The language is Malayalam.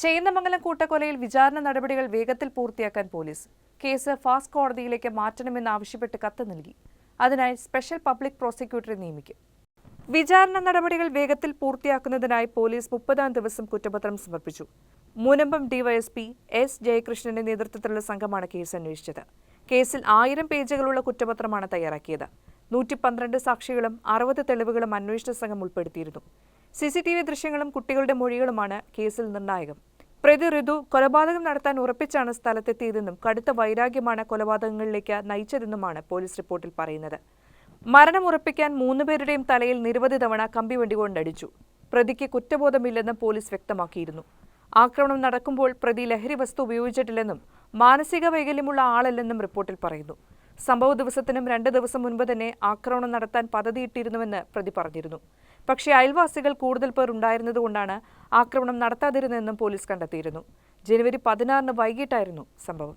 ചേന്നമംഗലം കൂട്ടക്കൊലയിൽ വിചാരണ നടപടികൾ വേഗത്തിൽ പൂർത്തിയാക്കാൻ പോലീസ്. കേസ് ഫാസ്റ്റ് കോടതിയിലേക്ക് മാറ്റണമെന്നാവശ്യപ്പെട്ട് കത്ത് നൽകി. അതിനായി സ്പെഷ്യൽ പബ്ലിക് പ്രോസിക്യൂട്ടറെ നിയമിക്കും. വിചാരണ നടപടികൾ വേഗത്തിൽ പൂർത്തിയാക്കുന്നതിനായി പോലീസ് മുപ്പതാം ദിവസം കുറ്റപത്രം സമർപ്പിച്ചു. മുനമ്പം ഡിവൈഎസ്പി എസ് ജയകൃഷ്ണന്റെ നേതൃത്വത്തിലുള്ള സംഘമാണ് കേസ് അന്വേഷിച്ചത്. കേസിൽ ആയിരം പേജുകളുള്ള കുറ്റപത്രമാണ് തയ്യാറാക്കിയത്. നൂറ്റി പന്ത്രണ്ട് സാക്ഷികളും അറുപത് തെളിവുകളും അന്വേഷണ സംഘം ഉൾപ്പെടുത്തിയിരുന്നു. സി സി ടി വി ദൃശ്യങ്ങളും കുട്ടികളുടെ മൊഴികളുമാണ് കേസിൽ നിർണായകം. പ്രതി ഋതു കൊലപാതകം നടത്താൻ ഉറപ്പിച്ചാണ് സ്ഥലത്തെത്തിയതെന്നും കടുത്ത വൈരാഗ്യമാണ് കൊലപാതകങ്ങളിലേക്ക് നയിച്ചതെന്നുമാണ് പോലീസ് റിപ്പോർട്ടിൽ പറയുന്നത്. മരണം ഉറപ്പിക്കാൻ മൂന്നുപേരുടെയും തലയിൽ നിരവധി തവണ കമ്പിവണ്ടി കൊണ്ടടിച്ചു. പ്രതിക്ക് കുറ്റബോധമില്ലെന്ന് പോലീസ് വ്യക്തമാക്കിയിരുന്നു. ആക്രമണം നടക്കുമ്പോൾ പ്രതി ലഹരി വസ്തു ഉപയോഗിച്ചിട്ടില്ലെന്നും മാനസിക വൈകല്യമുള്ള ആളല്ലെന്നും റിപ്പോർട്ടിൽ പറയുന്നു. സംഭവ ദിവസത്തിനും രണ്ട് ദിവസം മുൻപ് തന്നെ ആക്രമണം നടത്താൻ പദ്ധതിയിട്ടിരുന്നുവെന്ന് പ്രതി പറഞ്ഞിരുന്നു. പക്ഷേ അയൽവാസികൾ കൂടുതൽ പേർ ഉണ്ടായിരുന്നതുകൊണ്ടാണ് ആക്രമണം നടത്താതിരുന്നതെന്നും പോലീസ് കണ്ടെത്തിയിരുന്നു. ജനുവരി പതിനാറിന് വൈകിട്ടായിരുന്നു സംഭവം.